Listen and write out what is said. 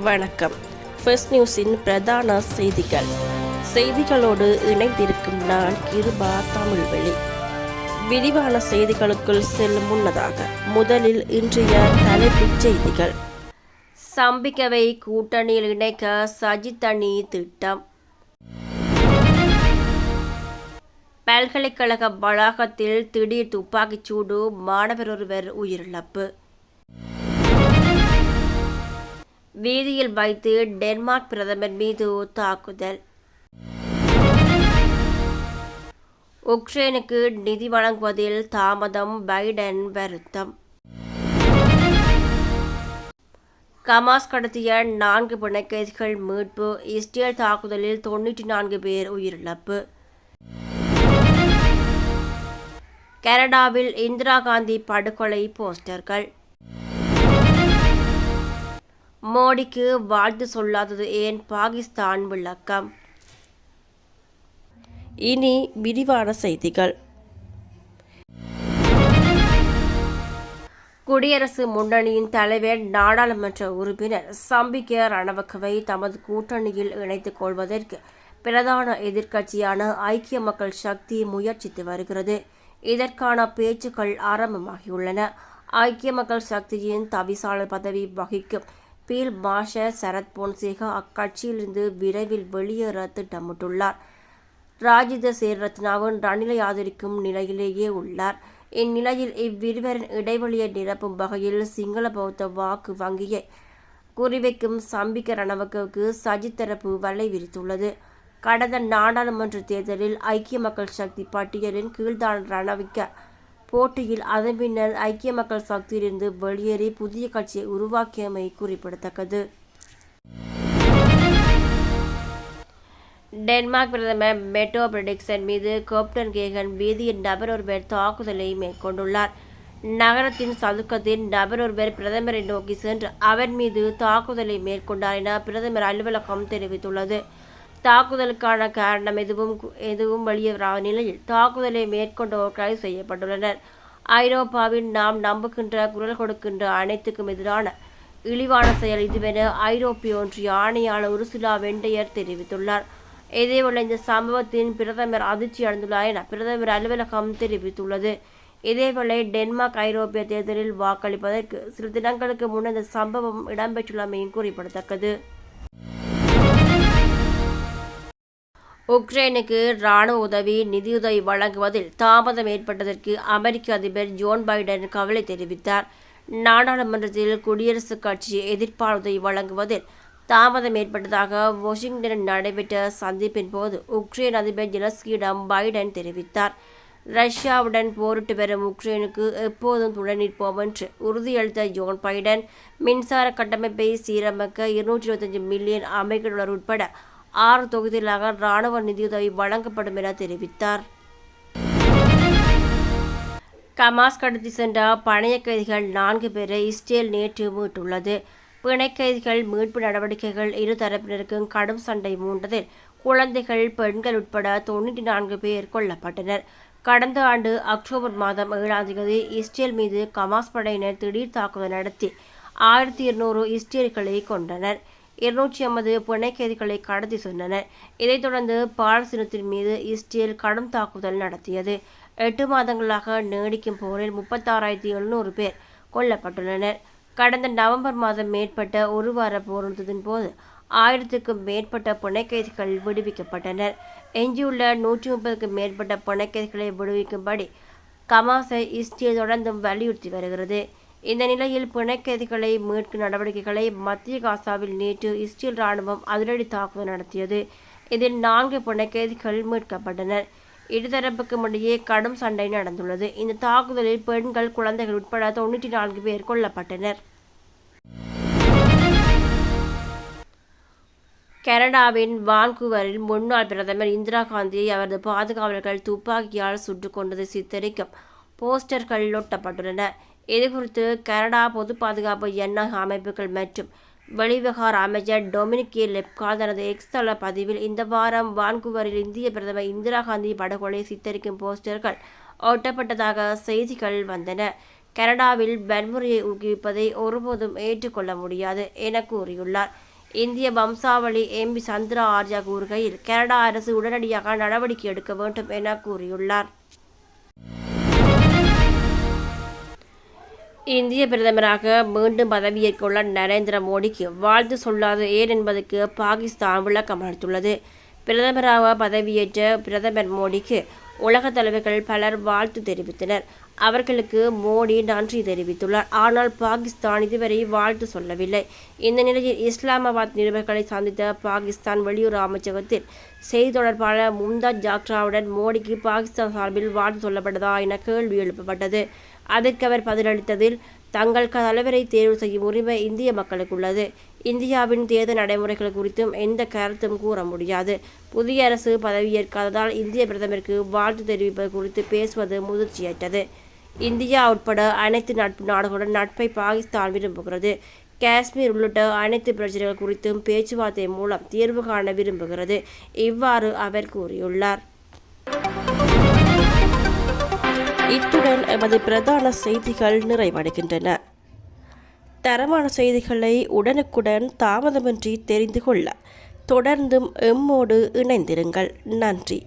வணக்கம். ஃபர்ஸ்ட் நியூஸின் பிரதான செய்திகள். செய்திகளோடு இணைந்திருக்கும் நான் கிருபா தமிழ்வெளி. விரிவான செய்திகளுக்குள் செல்லும் முன்னதாக முதலில் இன்றைய தலைப்புச் செய்திகள். சம்பிக்கவை கூட்டணியில் இணைக்க சஜித் அணி திட்டம். பல்கலைக்கழக வளாகத்தில் திடீர் துப்பாக்கிச்சூடு மாணவர் ஒருவர் உயிரிழப்பு. வீதியில் வைத்து டென்மார்க் பிரதமர் மீது தாக்குதல். உக்ரைனுக்கு நிதி வழங்குவதில் தாமதம் பைடன் வருத்தம். கமாஸ் கடத்திய நான்கு பிணைக்கைதிகள் மீட்பு இஸ்ரேல் தாக்குதலில் தொன்னூற்றி நான்கு பேர் உயிரிழப்பு. கனடாவில் இந்திரா காந்தி படுகொலை போஸ்டர்கள். மோடிக்கு வாழ்த்து சொல்லாதது ஏன் பாகிஸ்தான் விளக்கம்? இனி விரிவான செய்திகள். குடியரசு முன்னணியின் தலைவர் நாடாளுமன்ற உறுப்பினர் சம்பிக்க ரணவக்கவை தமது கூட்டணியில் இணைத்துக் கொள்வதற்கு பிரதான எதிர்க்கட்சியான ஐக்கிய மக்கள் சக்தி முயற்சித்து வருகிறது. இதற்கான பேச்சுக்கள் ஆரம்பமாகியுள்ளன. ஐக்கிய மக்கள் சக்தியின் தவிசாளர் பதவி வகிக்கும் பீல் பாஷ சரத் பொன்சேகா அக்கட்சியிலிருந்து விரைவில் வெளியேற திட்டமிட்டுள்ளார். ராஜித சேரத்னாவும் ரணிலை ஆதரிக்கும் நிலையிலேயே உள்ளார். இந்நிலையில் இவ்விருவரின் இடைவெளியை நிரப்பும் வகையில் சிங்கள பௌத்த வாக்கு வங்கியை குறிவைக்கும் சம்பிக்க ரணவக்கவுக்கு சஜித் தரப்பு வலை விரித்துள்ளது. கடந்த நாடாளுமன்ற தேர்தலில் ஐக்கிய மக்கள் சக்தி பட்டியலின் கீழ்தான் ரணவிக்க போட்டியில் அதன் பின்னர் ஐக்கிய மக்கள் சக்தியிலிருந்து வெளியேறி புதிய கட்சியை உருவாக்கியமை குறிப்பிடத்தக்கது. டென்மார்க் பிரதமர் மெட்டோ பிரெடிக்சன் மீது கோப்டன் கேகன் வீதியின் நபர் ஒருவர் தாக்குதலை மேற்கொண்டுள்ளார். நகரத்தின் சதுக்கத்தில் நபர் ஒருவர் பிரதமரை நோக்கி சென்று அவர் மீது தாக்குதலை மேற்கொண்டார் என பிரதமர் அலுவலகம் தெரிவித்துள்ளது. தாக்குதலுக்கான காரணம் எதுவும் எதுவும் வெளியேறாத நிலையில் தாக்குதலை மேற்கொண்டோர் கைது செய்யப்பட்டுள்ளனர். ஐரோப்பாவின் நாம் நம்புகின்ற குரல் கொடுக்கின்ற அனைத்துக்கும் எதிரான இழிவான செயல் இதுவென ஐரோப்பிய ஒன்றிய ஆணையாளர் உருசுலா வெண்டையர் தெரிவித்துள்ளார். இதேபோல இந்த சம்பவத்தின் பிரதமர் அதிர்ச்சி அடைந்துள்ளார் என பிரதமர் அலுவலகம் தெரிவித்துள்ளது. இதேவேளை டென்மார்க் ஐரோப்பிய தேர்தலில் வாக்களிப்பதற்கு சில தினங்களுக்கு முன் இந்த சம்பவம் இடம்பெற்றுள்ளமையும் குறிப்பிடத்தக்கது. உக்ரைனுக்கு இராணுவ உதவி நிதியுதவி வழங்குவதில் தாமதம் ஏற்பட்டதற்கு அமெரிக்க அதிபர் ஜோன் பைடன் கவலை தெரிவித்தார். நாடாளுமன்றத்தில் குடியரசுக் கட்சி எதிர்ப்பாளர் வழங்குவதில் தாமதம் ஏற்பட்டதாக வாஷிங்டனில் நடைபெற்ற சந்திப்பின் போது உக்ரைன் அதிபர் ஜெலஸ்கியிடம் பைடன் தெரிவித்தார். ரஷ்யாவுடன் போரிட்டு வரும் உக்ரைனுக்கு எப்போதும் துணை நிற்போம் என்று உறுதியளித்த ஜோன் பைடன் மின்சார கட்டமைப்பை சீரமைக்க இருநூற்றி இருபத்தஞ்சு மில்லியன் அமெரிக்க டாலர் உட்பட ஆறு தொகுதிகளாக இராணுவ நிதியுதவி வழங்கப்படும் என தெரிவித்தார். கமாஸ் கடத்தி சென்ற பணைய கைதிகள் நான்கு பேரை இஸ்ரேல் நேற்று மீட்டுள்ளது. பிணை கைதிகள் மீட்பு நடவடிக்கைகள் இரு தரப்பினருக்கும் கடும் சண்டை மூண்டதில் குழந்தைகள் பெண்கள் உட்பட தொண்ணூற்றி நான்கு பேர் கொல்லப்பட்டனர். கடந்த ஆண்டு அக்டோபர் மாதம் ஏழாம் தேதி இஸ்ரேல் மீது கமாஸ் படையினர் திடீர் தாக்குதல் நடத்தி ஆயிரத்தி இருநூறு இஸ்ரேல்களை கொண்டனர் இருநூற்றி ஐம்பது புனைக்கைதிகளை கடத்தி சென்றனர் இதைத் தொடர்ந்து பாலஸ்தீனத்தின் மீது இஸ்ரேல் கடும் தாக்குதல் நடத்தியது. எட்டு மாதங்களாக நீடிக்கும் போரில் முப்பத்தாறாயிரத்தி எழுநூறு பேர் கொல்லப்பட்டுள்ளனர். கடந்த நவம்பர் மாதம் மேற்பட்ட ஒரு வார போர் போது ஆயிரத்துக்கும் மேற்பட்ட புனைக்கைதிகள் விடுவிக்கப்பட்டனர். எஞ்சியுள்ள நூற்றி முப்பதுக்கும் மேற்பட்ட புனைக்கைதிகளை விடுவிக்கும்படி கமாஸை இஸ்ரேல் தொடர்ந்தும் வலியுறுத்தி வருகிறது. இந்த நிலையில் பிணைக்கைதிகளை மீட்கும் நடவடிக்கைகளை மத்திய காசாவில் நேற்று இஸ்ரேல் ராணுவம் அதிரடி தாக்குதல் நடத்தியது. இதில் நான்கு பிணைக்கைதிகள் மீட்கப்பட்டனர். இருதரப்புக்கும் இடையே கடும் சண்டை நடந்துள்ளது. இந்த தாக்குதலில் பெண்கள் குழந்தைகள் உட்பட தொண்ணூற்றி நான்கு பேர் கொல்லப்பட்டனர். கனடாவின் வான்கூவரில் முன்னாள் பிரதமர் இந்திரா காந்தியை அவரது பாதுகாவலர்கள் துப்பாக்கியால் சுட்டுக் கொண்டது சித்தரிக்கும் போஸ்டர்கள் ஒட்டப்பட்டுள்ளன இதுகுறித்து கனடா பொது பாதுகாப்பு எண்ணக அமைப்புகள் மற்றும் வெளிவிவகார அமைச்சர் டொமினிக் லெப்கா தனது எக்ஸ் தள பதிவில் இந்த வாரம் வான்குவரில் இந்திய பிரதமர் இந்திரா காந்தி படுகொலை சித்தரிக்கும் போஸ்டர்கள் ஒட்டப்பட்டதாக செய்திகள் வந்தன. கனடாவில் வன்முறையை ஊக்குவிப்பதை ஒருபோதும் ஏற்றுக்கொள்ள முடியாது என கூறியுள்ளார். இந்திய வம்சாவளி எம்பி சந்திரா ஆர்யா கூறுகையில் கனடா அரசு உடனடியாக நடவடிக்கை எடுக்க வேண்டும் என கூறியுள்ளார். இந்திய பிரதமராக மீண்டும் பதவியேற்கவுள்ள நரேந்திர மோடிக்கு வாழ்த்து சொல்லாது ஏன் என்பதற்கு பாகிஸ்தான் விளக்கம் அளித்துள்ளது. பிரதமராக பதவியேற்ற பிரதமர் மோடிக்கு உலக தலைவர்கள் பலர் வாழ்த்து தெரிவித்தனர். அவர்களுக்கு மோடி நன்றி தெரிவித்துள்ளார். ஆனால் பாகிஸ்தான் இதுவரை வாழ்த்து சொல்லவில்லை. இந்த நிலையில் இஸ்லாமாபாத் நிருபர்களை சந்தித்த பாகிஸ்தான் வெளியுறவு அமைச்சகத்தில் செய்தி தொடர்பாளர் மும்தாஜ் ஜாக்ராவுடன் மோடிக்கு பாகிஸ்தான் சார்பில் வாழ்த்து சொல்லப்பட்டதா என கேள்வி எழுப்பப்பட்டது. அதற்கு அவர் பதிலளித்ததில் தங்கள் தலைவரை தேர்வு செய்யும் உரிமை இந்திய மக்களுக்கு உள்ளது இந்தியாவின் தேர்தல் நடைமுறைகள் குறித்தும் எந்த கருத்தும் கூற முடியாது. புதிய அரசு பதவியேற்காததால் இந்திய பிரதமருக்கு வாழ்த்து தெரிவிப்பது குறித்து பேசுவது முதிர்ச்சியற்றது. இந்தியா உட்பட அனைத்து நட்பு நாடுகளுடன் நட்பை பாகிஸ்தான் விரும்புகிறது. காஷ்மீர் உள்ளிட்ட அனைத்து பிரச்சனைகள் குறித்தும் பேச்சுவார்த்தை மூலம் தீர்வு காண விரும்புகிறது. இவ்வாறு அவர் கூறியுள்ளார். இத்துடன் எமது பிரதான செய்திகள் நிறைவடைகின்றன. தரமான செய்திகளை உடனுக்குடன் தாமதமின்றி தெரிந்து கொள்ள தொடர்ந்தும் எம்மோடு இணைந்திருங்கள். நன்றி.